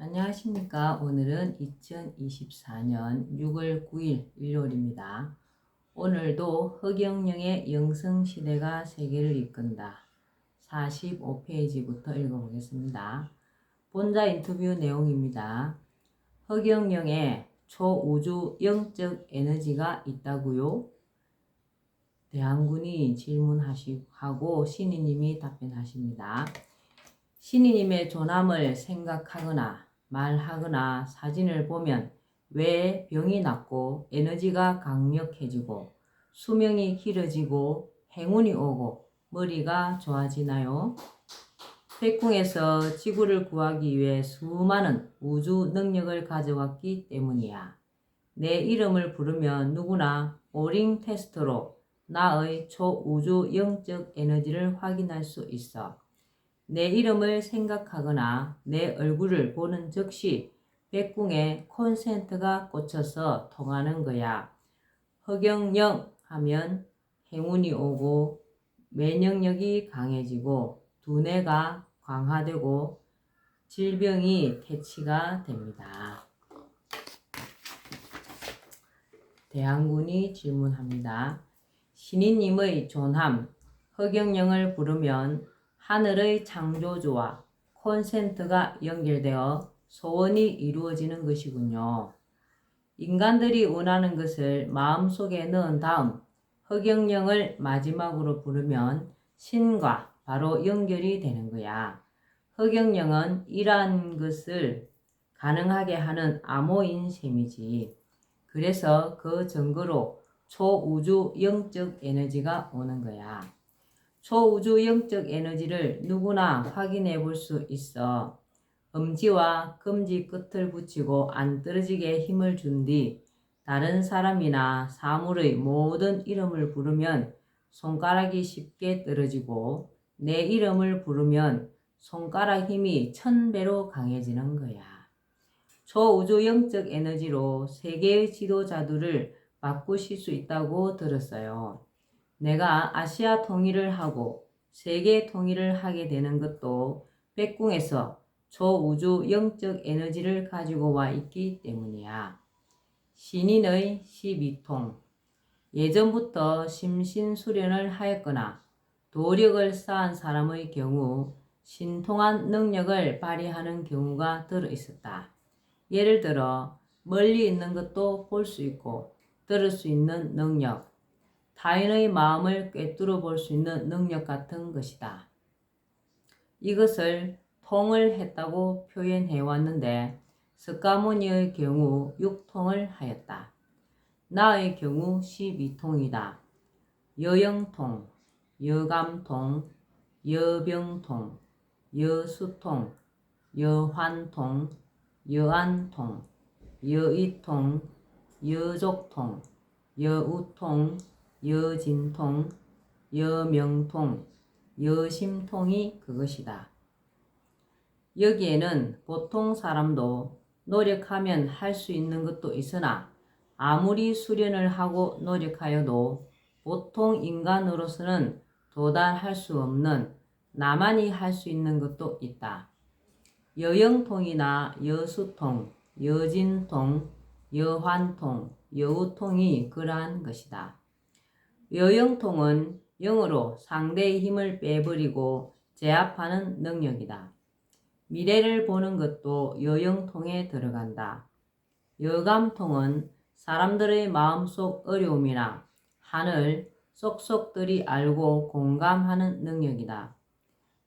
안녕하십니까. 오늘은 2024년 6월 9일 일요일입니다. 오늘도 허경영의 영성시대가 세계를 이끈다. 45페이지부터 읽어보겠습니다. 본자 인터뷰 내용입니다. 허경영의 초우주 영적 에너지가 있다고요? 대한군이 질문하고 신이님이 답변하십니다. 신이님의 존함을 생각하거나 말하거나 사진을 보면 왜 병이 낫고 에너지가 강력해지고 수명이 길어지고 행운이 오고 머리가 좋아지나요? 백궁에서 지구를 구하기 위해 수많은 우주 능력을 가져왔기 때문이야. 내 이름을 부르면 누구나 오링 테스트로 나의 초우주 영적 에너지를 확인할 수 있어. 내 이름을 생각하거나 내 얼굴을 보는 즉시 백궁에 콘센트가 꽂혀서 통하는 거야. 허경영 하면 행운이 오고 면역력이 강해지고 두뇌가 강화되고 질병이 퇴치가 됩니다. 대한군이 질문합니다. 신인님의 존함 허경영을 부르면 하늘의 창조주와 콘센트가 연결되어 소원이 이루어지는 것이군요. 인간들이 원하는 것을 마음속에 넣은 다음 허경영을 마지막으로 부르면 신과 바로 연결이 되는 거야. 허경영은 이러한 것을 가능하게 하는 암호인 셈이지. 그래서 그 증거로 초우주 영적 에너지가 오는 거야. 초우주 영적 에너지를 누구나 확인해 볼 수 있어. 엄지와 금지 끝을 붙이고 안 떨어지게 힘을 준 뒤 다른 사람이나 사물의 모든 이름을 부르면 손가락이 쉽게 떨어지고 내 이름을 부르면 손가락 힘이 천 배로 강해지는 거야. 초우주 영적 에너지로 세계의 지도자들을 바꾸실 수 있다고 들었어요. 내가 아시아 통일을 하고 세계 통일을 하게 되는 것도 백궁에서 초우주 영적 에너지를 가지고 와 있기 때문이야. 신인의 12통 예전부터 심신수련을 하였거나 도력을 쌓은 사람의 경우 신통한 능력을 발휘하는 경우가 들어 있었다. 예를 들어 멀리 있는 것도 볼 수 있고 들을 수 있는 능력, 타인의 마음을 꿰뚫어 볼 수 있는 능력 같은 것이다. 이것을 통을 했다고 표현해 왔는데 스카모니의 경우 6통을 하였다. 나의 경우 12통이다. 여영통, 여감통, 여병통, 여수통, 여환통, 여안통, 여이통, 여족통, 여우통, 여진통, 여명통, 여심통이 그것이다. 여기에는 보통 사람도 노력하면 할 수 있는 것도 있으나 아무리 수련을 하고 노력하여도 보통 인간으로서는 도달할 수 없는 나만이 할 수 있는 것도 있다. 여영통이나 여수통, 여진통, 여환통, 여우통이 그러한 것이다. 여영통은 영으로 상대의 힘을 빼버리고 제압하는 능력이다. 미래를 보는 것도 여영통에 들어간다. 여감통은 사람들의 마음속 어려움이나 한을 쏙쏙들이 알고 공감하는 능력이다.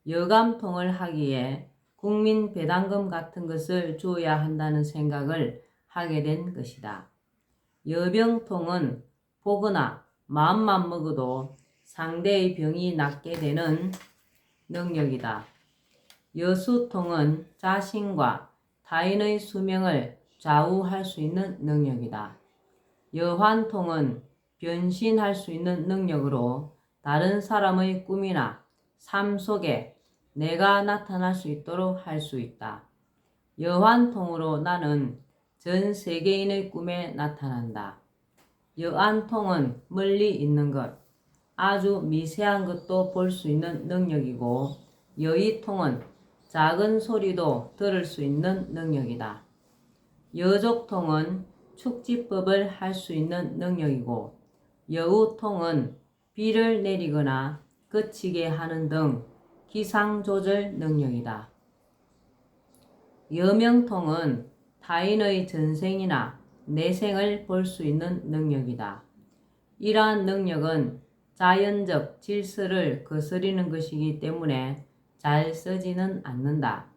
여감통을 하기에 국민 배당금 같은 것을 줘야 한다는 생각을 하게 된 것이다. 여병통은 보거나 마음만 먹어도 상대의 병이 낫게 되는 능력이다. 여수통은 자신과 타인의 수명을 좌우할 수 있는 능력이다. 여환통은 변신할 수 있는 능력으로 다른 사람의 꿈이나 삶 속에 내가 나타날 수 있도록 할 수 있다. 여환통으로 나는 전 세계인의 꿈에 나타난다. 여안통은 멀리 있는 것, 아주 미세한 것도 볼 수 있는 능력이고, 여의통은 작은 소리도 들을 수 있는 능력이다. 여족통은 축지법을 할 수 있는 능력이고 여우통은 비를 내리거나 그치게 하는 등 기상 조절 능력이다. 여명통은 타인의 전생이나 내생을 볼 수 있는 능력이다. 이러한 능력은 자연적 질서를 거스리는 것이기 때문에 잘 쓰지는 않는다.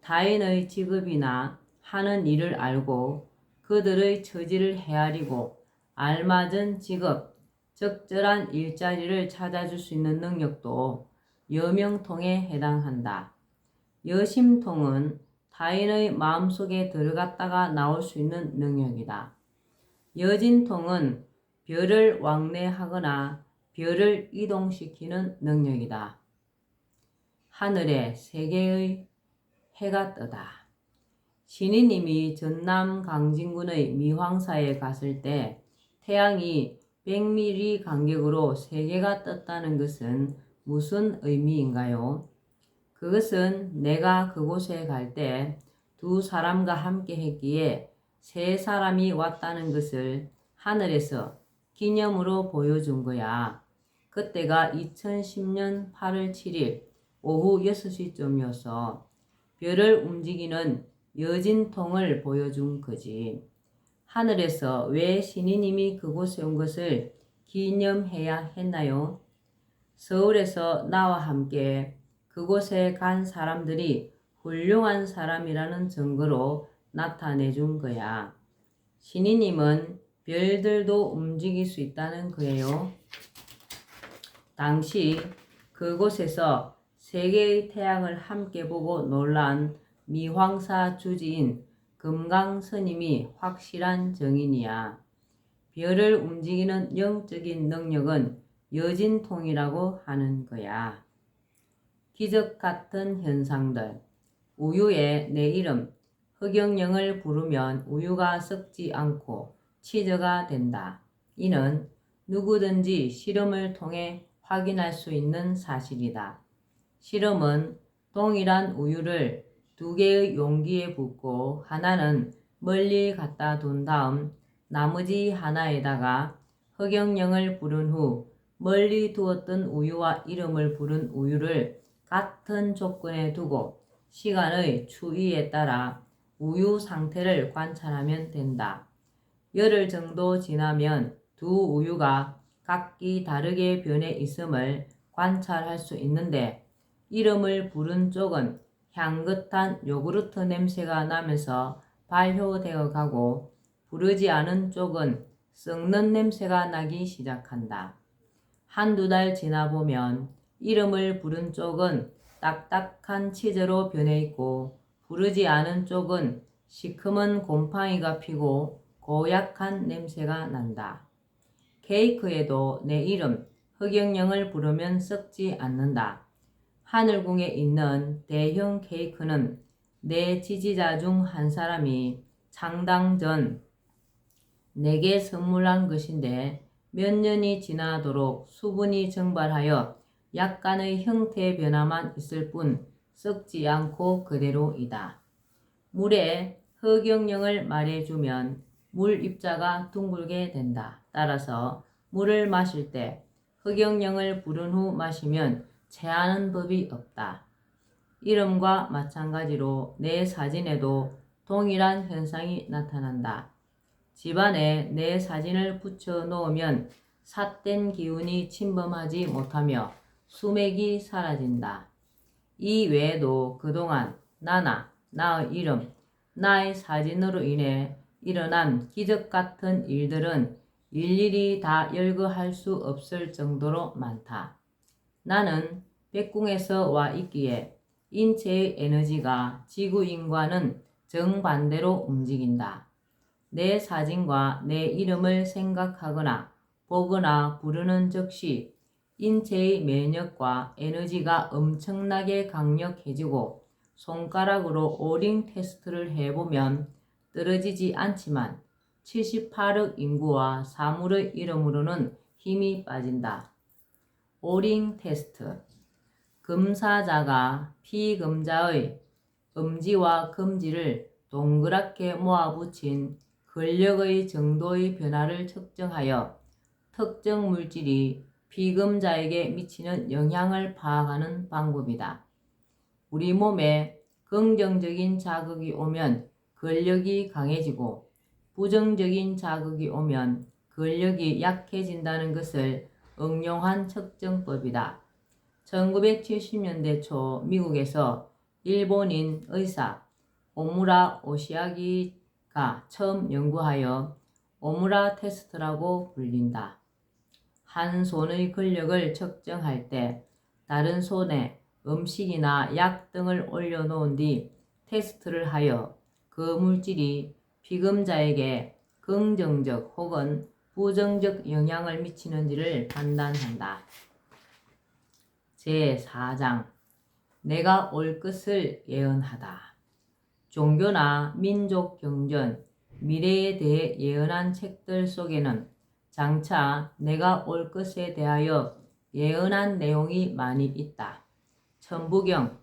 타인의 직업이나 하는 일을 알고 그들의 처지를 헤아리고 알맞은 직업, 적절한 일자리를 찾아줄 수 있는 능력도 여명통에 해당한다. 여심통은 타인의 마음속에 들어갔다가 나올 수 있는 능력이다. 여진통은 별을 왕래하거나 별을 이동시키는 능력이다. 하늘에 세 개의 해가 뜨다. 신이님이 전남 강진군의 미황사에 갔을 때 태양이 100mm 간격으로 세 개가 떴다는 것은 무슨 의미인가요? 그것은 내가 그곳에 갈 때 두 사람과 함께 했기에 세 사람이 왔다는 것을 하늘에서 기념으로 보여준 거야. 그때가 2010년 8월 7일 오후 6시쯤이어서 별을 움직이는 여진통을 보여준 거지. 하늘에서 왜 신이님이 그곳에 온 것을 기념해야 했나요? 서울에서 나와 함께 그곳에 간 사람들이 훌륭한 사람이라는 증거로 나타내 준 거야. 신이님은 별들도 움직일 수 있다는 거예요. 당시 그곳에서 세 개의 태양을 함께 보고 놀란 미황사 주지인 금강 스님이 확실한 정인이야. 별을 움직이는 영적인 능력은 여진통이라고 하는 거야. 기적 같은 현상들. 우유에 내 이름, 흑영령을 부르면 우유가 썩지 않고 치저가 된다. 이는 누구든지 실험을 통해 확인할 수 있는 사실이다. 실험은 동일한 우유를 두 개의 용기에 붓고 하나는 멀리 갖다 둔 다음 나머지 하나에다가 흑영령을 부른 후 멀리 두었던 우유와 이름을 부른 우유를 같은 조건에 두고 시간의 추이에 따라 우유 상태를 관찰하면 된다. 열흘 정도 지나면 두 우유가 각기 다르게 변해 있음을 관찰할 수 있는데 이름을 부른 쪽은 향긋한 요구르트 냄새가 나면서 발효되어 가고 부르지 않은 쪽은 썩는 냄새가 나기 시작한다. 한두 달 지나 보면 이름을 부른 쪽은 딱딱한 치즈로 변해 있고 부르지 않은 쪽은 시커먼 곰팡이가 피고 고약한 냄새가 난다. 케이크에도 내 이름 흑영령을 부르면 썩지 않는다. 하늘궁에 있는 대형 케이크는 내 지지자 중 한 사람이 창당 전 내게 선물한 것인데 몇 년이 지나도록 수분이 증발하여 약간의 형태 변화만 있을 뿐 썩지 않고 그대로이다. 물에 흑영령을 말해주면 물 입자가 둥글게 된다. 따라서 물을 마실 때 흑영령을 부른 후 마시면 체하는 법이 없다. 이름과 마찬가지로 내 사진에도 동일한 현상이 나타난다. 집안에 내 사진을 붙여 놓으면 삿된 기운이 침범하지 못하며 수맥이 사라진다. 이 외에도 그동안 나나, 나의 이름, 나의 사진으로 인해 일어난 기적 같은 일들은 일일이 다 열거할 수 없을 정도로 많다. 나는 백궁에서 와 있기에 인체의 에너지가 지구인과는 정반대로 움직인다. 내 사진과 내 이름을 생각하거나 보거나 부르는 즉시 인체의 면역과 에너지가 엄청나게 강력해지고 손가락으로 오링 테스트를 해보면 떨어지지 않지만 78억 인구와 사물의 이름으로는 힘이 빠진다. 오링 테스트 금사자가 피금자의 음지와 금지를 동그랗게 모아붙인 근력의 정도의 변화를 측정하여 특정 물질이 피금자에게 미치는 영향을 파악하는 방법이다. 우리 몸에 긍정적인 자극이 오면 근력이 강해지고 부정적인 자극이 오면 근력이 약해진다는 것을 응용한 측정법이다. 1970년대 초 미국에서 일본인 의사 오무라 오시아기가 처음 연구하여 오무라 테스트라고 불린다. 한 손의 근력을 측정할 때 다른 손에 음식이나 약 등을 올려놓은 뒤 테스트를 하여 그 물질이 피금자에게 긍정적 혹은 부정적 영향을 미치는지를 판단한다. 제4장 내가 올 것을 예언하다. 종교나 민족 경전, 미래에 대해 예언한 책들 속에는 장차 내가 올 것에 대하여 예언한 내용이 많이 있다. 천부경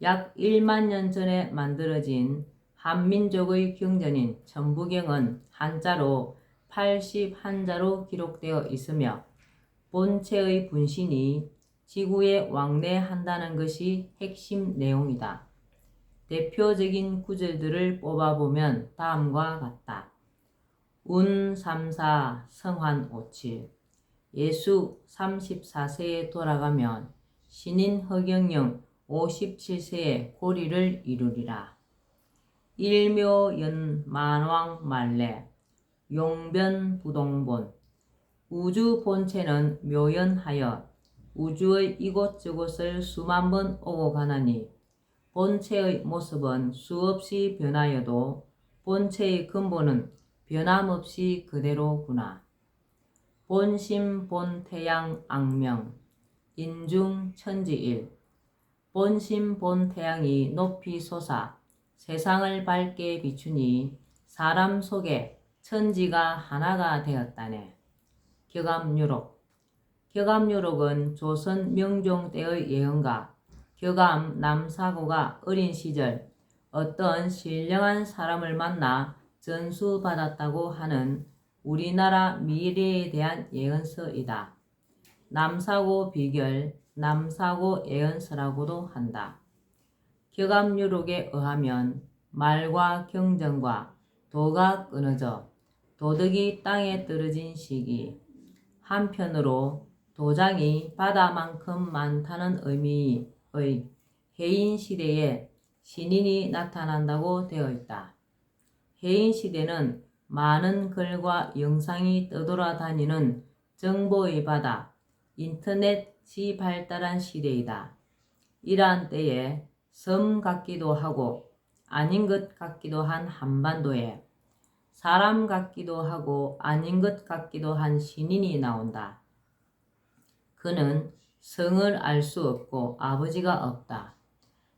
약 1만 년 전에 만들어진 한민족의 경전인 천부경은 한자로 80한자로 기록되어 있으며 본체의 분신이 지구에 왕래한다는 것이 핵심 내용이다. 대표적인 구절들을 뽑아보면 다음과 같다. 운 34 성환 57 예수 34세에 돌아가면 신인 허경영 57세에 고리를 이루리라. 일묘연 만왕 말래 용변 부동본 우주 본체는 묘연하여 우주의 이곳저곳을 수만 번 오고 가나니 본체의 모습은 수없이 변하여도 본체의 근본은 변함없이 그대로구나. 본심 본태양 악명 인중 천지일 본심 본태양이 높이 솟아 세상을 밝게 비추니 사람 속에 천지가 하나가 되었다네. 격암유록 격암유록은 조선 명종 때의 예언가 격암 남사고가 어린 시절 어떤 신령한 사람을 만나 전수받았다고 하는 우리나라 미래에 대한 예언서이다. 남사고 비결, 남사고 예언서라고도 한다. 격암유록에 의하면 말과 경전과 도가 끊어져 도덕이 땅에 떨어진 시기, 한편으로 도장이 바다만큼 많다는 의미의 해인 시대에 신인이 나타난다고 되어 있다. 해인 시대는 많은 글과 영상이 떠돌아다니는 정보의 바다, 인터넷이 발달한 시대이다. 이러한 때에 섬 같기도 하고 아닌 것 같기도 한 한반도에 사람 같기도 하고 아닌 것 같기도 한 신인이 나온다. 그는 성을 알 수 없고 아버지가 없다.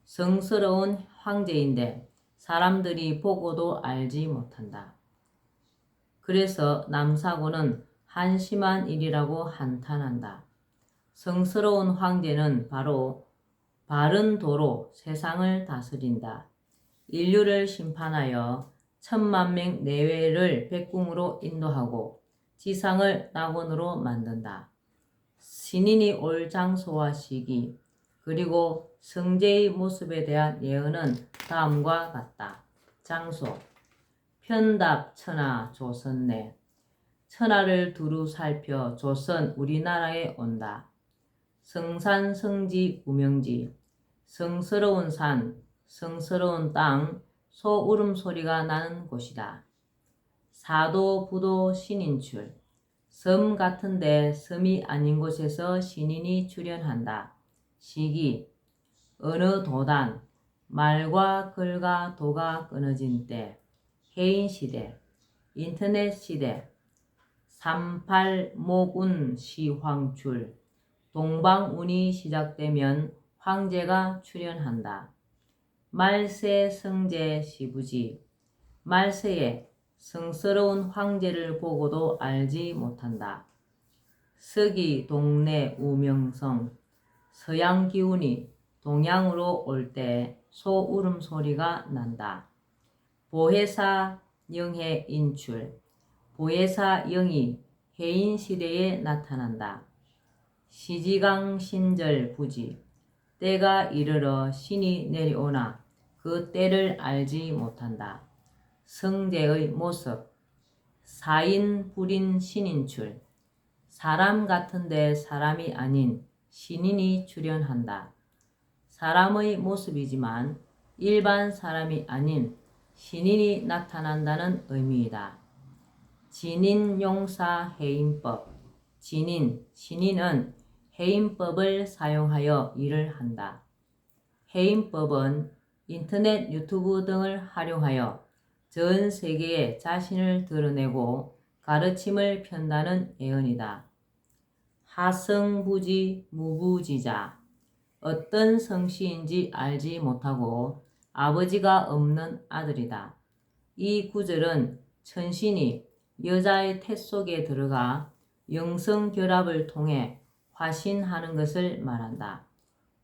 성스러운 황제인데 사람들이 보고도 알지 못한다. 그래서 남사고는 한심한 일이라고 한탄한다. 성스러운 황제는 바로 바른 도로 세상을 다스린다. 인류를 심판하여 천만 명 내외를 백궁으로 인도하고 지상을 낙원으로 만든다. 신인이 올 장소와 시기 그리고 성제의 모습에 대한 예언은 다음과 같다. 장소 편답 천하 조선 내 천하를 두루 살펴 조선 우리나라에 온다. 성산 성지 우명지 성스러운 산 성스러운 땅 소 울음 소리가 나는 곳이다. 사도 부도 신인출 섬 같은데 섬이 아닌 곳에서 신인이 출현한다. 시기 어느 도단 말과 글과 도가 끊어진 때 해인 시대 인터넷 시대 38 모군 시황출 동방운이 시작되면 황제가 출현한다. 말세 성제 시부지 말세에 성스러운 황제를 보고도 알지 못한다. 서기 동네 우명성 서양 기운이 동양으로 올 때 소 울음소리가 난다. 보혜사 영해 인출 보혜사 영이 해인 시대에 나타난다. 시지강 신절 부지 때가 이르러 신이 내려오나 그 때를 알지 못한다. 성제의 모습 사인 불인 신인출 사람 같은데 사람이 아닌 신인이 출현한다. 사람의 모습이지만 일반 사람이 아닌 신인이 나타난다는 의미이다. 진인 용사 해인법 진인, 신인은 해인법을 사용하여 일을 한다. 해인법은 인터넷 유튜브 등을 활용하여 전 세계에 자신을 드러내고 가르침을 편다는 예언이다. 하성부지 무부지자 어떤 성씨인지 알지 못하고 아버지가 없는 아들이다. 이 구절은 천신이 여자의 태 속에 들어가 영성 결합을 통해 화신하는 것을 말한다.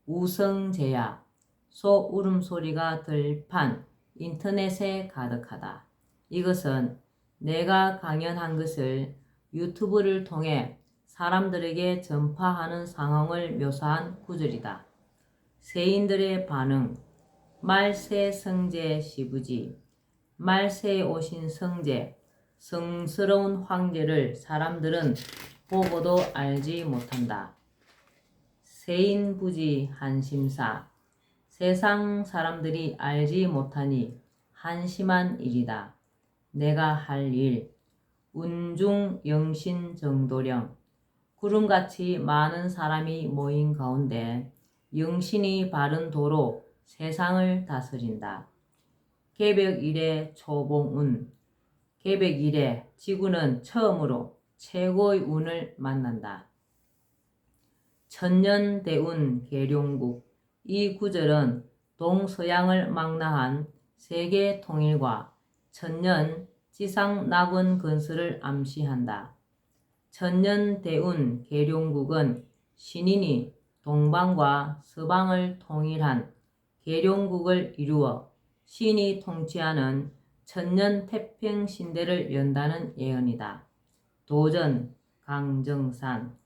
우성제야 소 울음소리가 들판 인터넷에 가득하다. 이것은 내가 강연한 것을 유튜브를 통해 사람들에게 전파하는 상황을 묘사한 구절이다. 세인들의 반응. 말세 성제 시부지. 말세에 오신 성제. 성스러운 황제를 사람들은 보고도 알지 못한다. 세인부지 한심사. 세상 사람들이 알지 못하니 한심한 일이다. 내가 할 일, 운중 영신 정도령, 구름같이 많은 사람이 모인 가운데 영신이 바른 도로 세상을 다스린다. 개벽 일에 초봉운, 개벽 일에 지구는 처음으로 최고의 운을 만난다. 천년대운 계룡국 이 구절은 동서양을 망라한 세계 통일과 천년 지상 낙원 건설을 암시한다. 천년대운 계룡국은 신인이 동방과 서방을 통일한 계룡국을 이루어 신이 통치하는 천년 태평 신대를 연다는 예언이다. 도전 강정산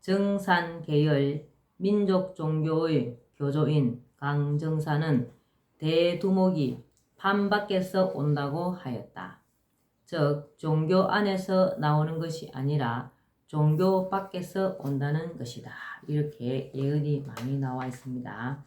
정산 계열 민족 종교의 교조인 강정산은 대두목이 판 밖에서 온다고 하였다. 즉 종교 안에서 나오는 것이 아니라 종교 밖에서 온다는 것이다. 이렇게 예언이 많이 나와 있습니다.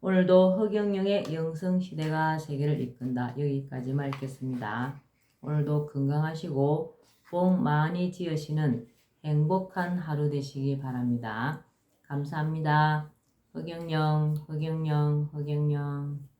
오늘도 허경영의 영성시대가 세계를 이끈다. 여기까지만 읽겠습니다. 오늘도 건강하시고 복 많이 지으시는 행복한 하루 되시기 바랍니다. 감사합니다. 허경영, 허경영, 허경영.